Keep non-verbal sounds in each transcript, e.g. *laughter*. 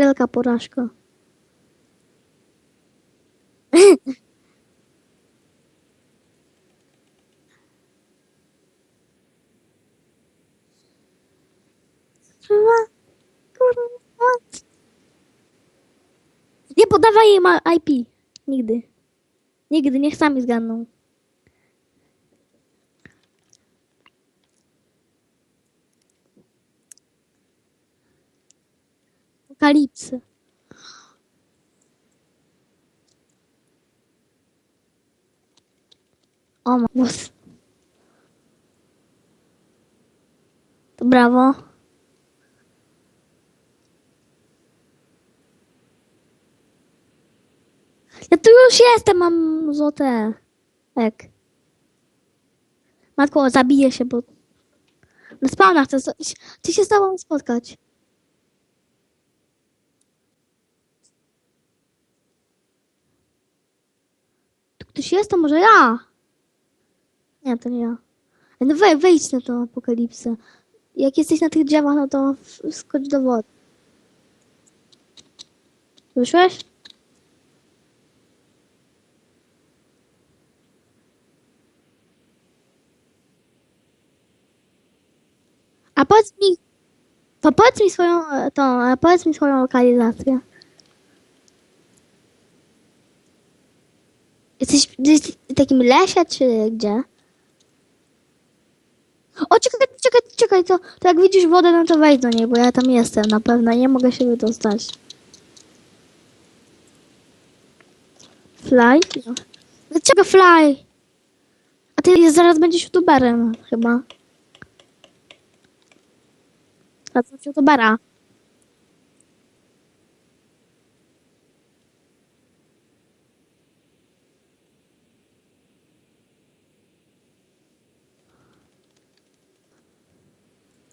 wielka porażka. *laughs* Nie podawaj jej IP. Nigdy. Nigdy, niech sami zgadną. Apokalipsy. O, głos. To brawo. Ja tu już jestem, mam złote. Tak. Matko, zabiję się, bo... Na spawnach chcę... Ty się z tobą spotkać. Tu ktoś jest? To może ja? Nie, to nie ja. No wej, wejdź na tą apokalipsę. Jak jesteś na tych drzewach, no to skocz do wody. Słyszałeś? A powiedz mi, to powiedz mi swoją, e, to, powiedz mi swoją lokalizację. Jesteś w takim lesie, czy gdzie? O, czekaj, czekaj, czekaj, to, to jak widzisz wodę, no to wejdź do niej, bo ja tam jestem na pewno, nie mogę się wydostać. Fly? No. Dlaczego fly? A ty zaraz będziesz youtuberem chyba. A co youtubera?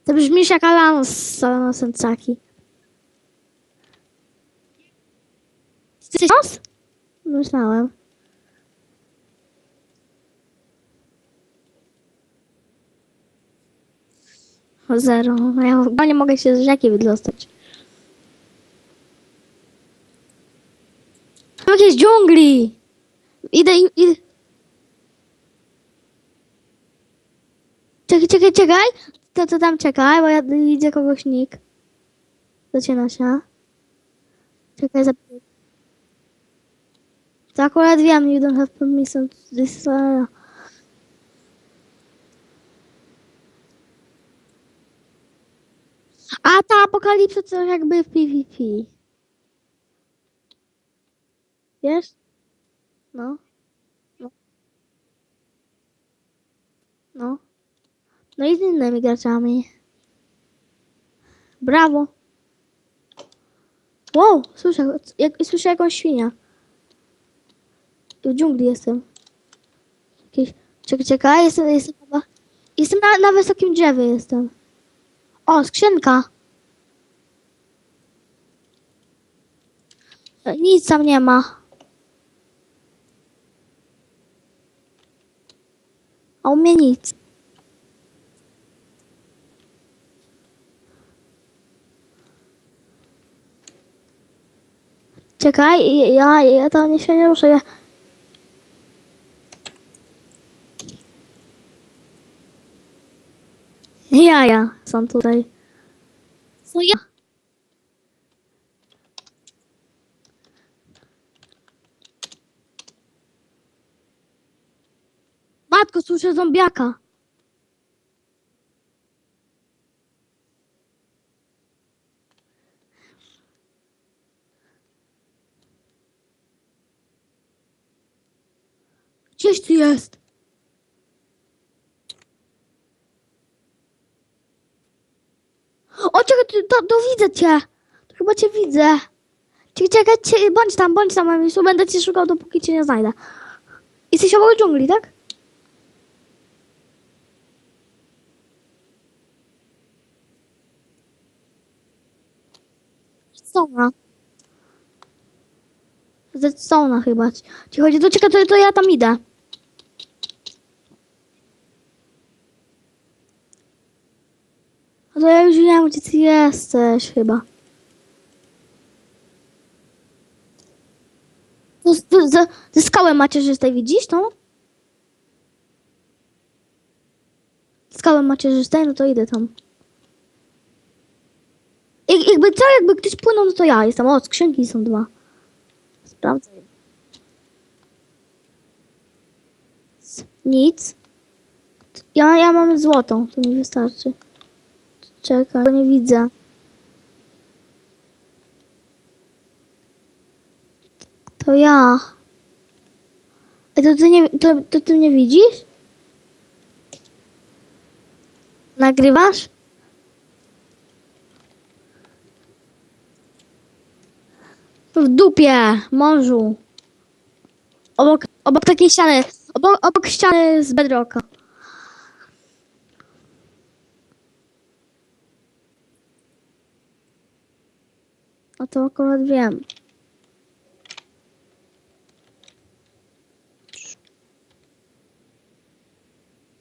To brzmisz jak Alan z Salonu Sensaki. Jesteś? Myślałem. O zero. No ja chyba nie mogę się z rzeki wydostać. Mam jakieś dżungli! Idę, idę. Czekaj, czekaj, czekaj! To, to tam czekaj, bo ja idzie kogoś nick. Zaczyna się. Czekaj, za... To akurat wiem, you don't have permission to this... Uh... A ta apokalipsa to jakby w PvP. Wiesz? No. No. No. No i z innymi graczami. Brawo. Wow, słyszę, jak, słyszę jakąś świnia. W dżungli jestem. Jakieś, czekaj, czekaj, jestem, jestem chyba... Jestem na, na wysokim drzewie jestem. O, skrzynka. E, Nic tam nie ma. A u mnie nic. Czekaj, ja, ja to nie się nie ruszę. Ja... Jaja są tutaj. Co ja? Matko, słyszę zombiaka. Gdzieś ty jest? O, czekaj, to, to, widzę cię. To chyba cię widzę. Czekaj, czekaj, cie- bądź tam, bądź tam, Amisu. Będę cię szukał, dopóki cię nie znajdę. Jesteś obok dżungli, tak? Zona. Zona chyba. Ci chodzi, to czekaj, to, to ja tam idę. A to ja już gdzie ty jesteś chyba. To, to, to, to skałę macierzystej, widzisz tą? Skałę macierzystej, no to idę tam. Jak, jakby co, jakby ktoś płynął, no to ja jestem. O, skrzynki są dwa. Sprawdzę. Nic. Ja, ja mam złotą, to mi wystarczy. Czekaj, nie widzę. To ja. Ej, to ty nie, to, to ty nie widzisz? Nagrywasz? W dupie, morzu. Obok, obok takiej ściany, obok, obok ściany z bedrocka. A to akurat wiem.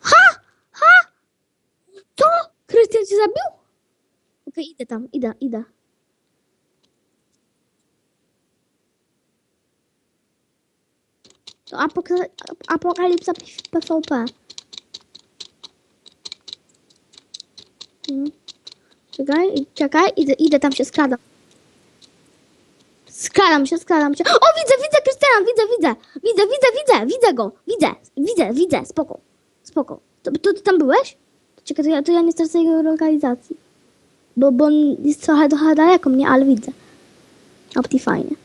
Ha! Ha! Co? Krystian cię zabił? Okej, idę tam, idę, idę. To apok- apokalipsa PvP. Hmm. Czekaj, czekaj, idę, idę tam się skradam. Skradam się, skradam się. O, widzę, widzę Krystiana, widzę, widzę. Widzę, widzę, widzę, widzę go. Widzę, widzę, widzę, spoko. Spoko. To, to ty tam byłeś? Czekaj, to ja, to ja nie stracę jego lokalizacji. Bo, bo on jest trochę, trochę daleko mnie, ale widzę. Opti fajnie.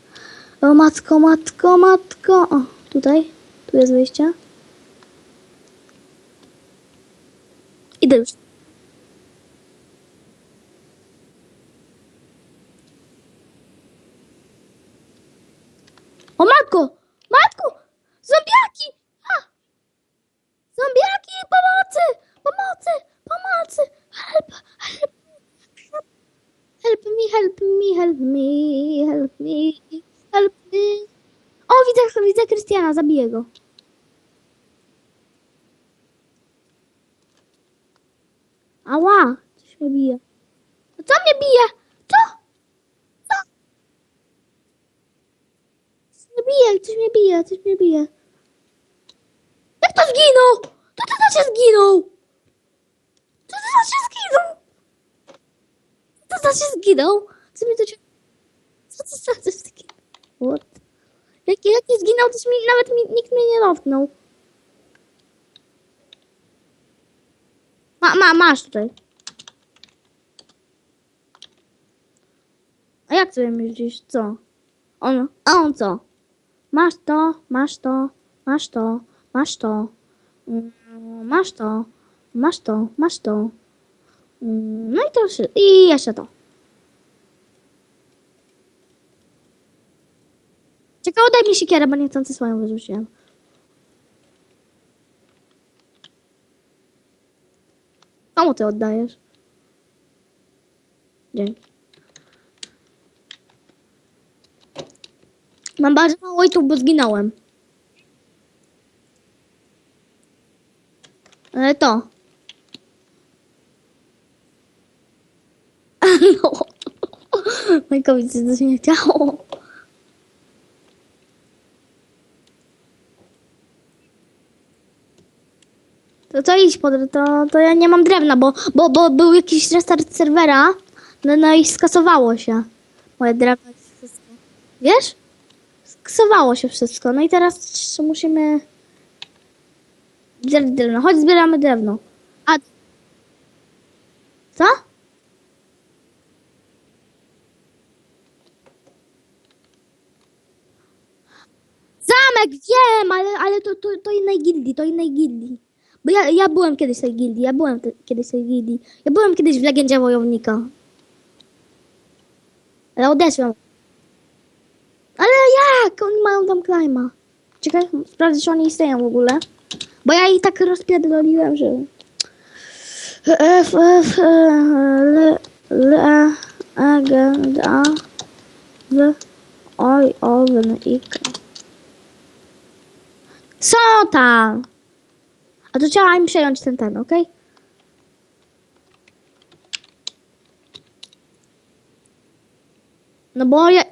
O, matko, matko, matko. O, tutaj. Tu jest wyjście. Idę już. O matko! Matko! Zombiaki! Ha! Zombiaki! Pomocy! Pomocy! Pomocy! Help! Help! Help! Help me, help me, help me, help me, help me. O, widzę, widzę Krystiana, zabiję go. Ała! Coś mnie bije. Co mnie bije? Co? Co? Coś mnie bije, coś mnie bije, coś mnie bije. Jak to zginął? To ty znaczy zginął? To ty znaczy zginął? To znaczy zginął? Co mi to się... Co to znaczy zginął? What? Jak, jak nie zginął, to mi, nawet mi, nikt mnie nie dotknął. Ma, ma, masz tutaj. A jak sobie myślisz, co? On, a on co? Masz to, masz to, masz to, masz to, mm, masz to, masz to, masz to. Mm, No i to i jeszcze to. Czekaj, daj mi siekierę, bo niechcący swoją wyrzuciłem. Komu ty oddajesz? Dzięki. Mam bardzo mało tu, bo zginąłem. Ale to. *laughs* No. Majkowi coś nie chciało. To co idź pod, to, to ja nie mam drewna, bo, bo, bo był jakiś restart serwera, no, no i skasowało się moje drewno wszystko. Wiesz? Skasowało się wszystko, no i teraz musimy drewno. Chodź, zbieramy drewno. A... Co? Zamek, wiem, ale, ale to, to, to innej gildii, to innej gildii. Bo ja, ja byłem kiedyś w tej gildii, ja byłem te, kiedyś w tej gildii. Ja byłem kiedyś w Legendzie Wojownika. Ale odeszłem. Ale jak? Oni mają tam klejma. Czekaj, sprawdzę, czy oni istnieją w ogóle. Bo ja ich tak rozpierdoliłem, że... F, F, L, L, E, G, D, A, W, Oj, O, N, I, K. Co tam? A to trzeba im przejąć ten ten, okej? No bo ja,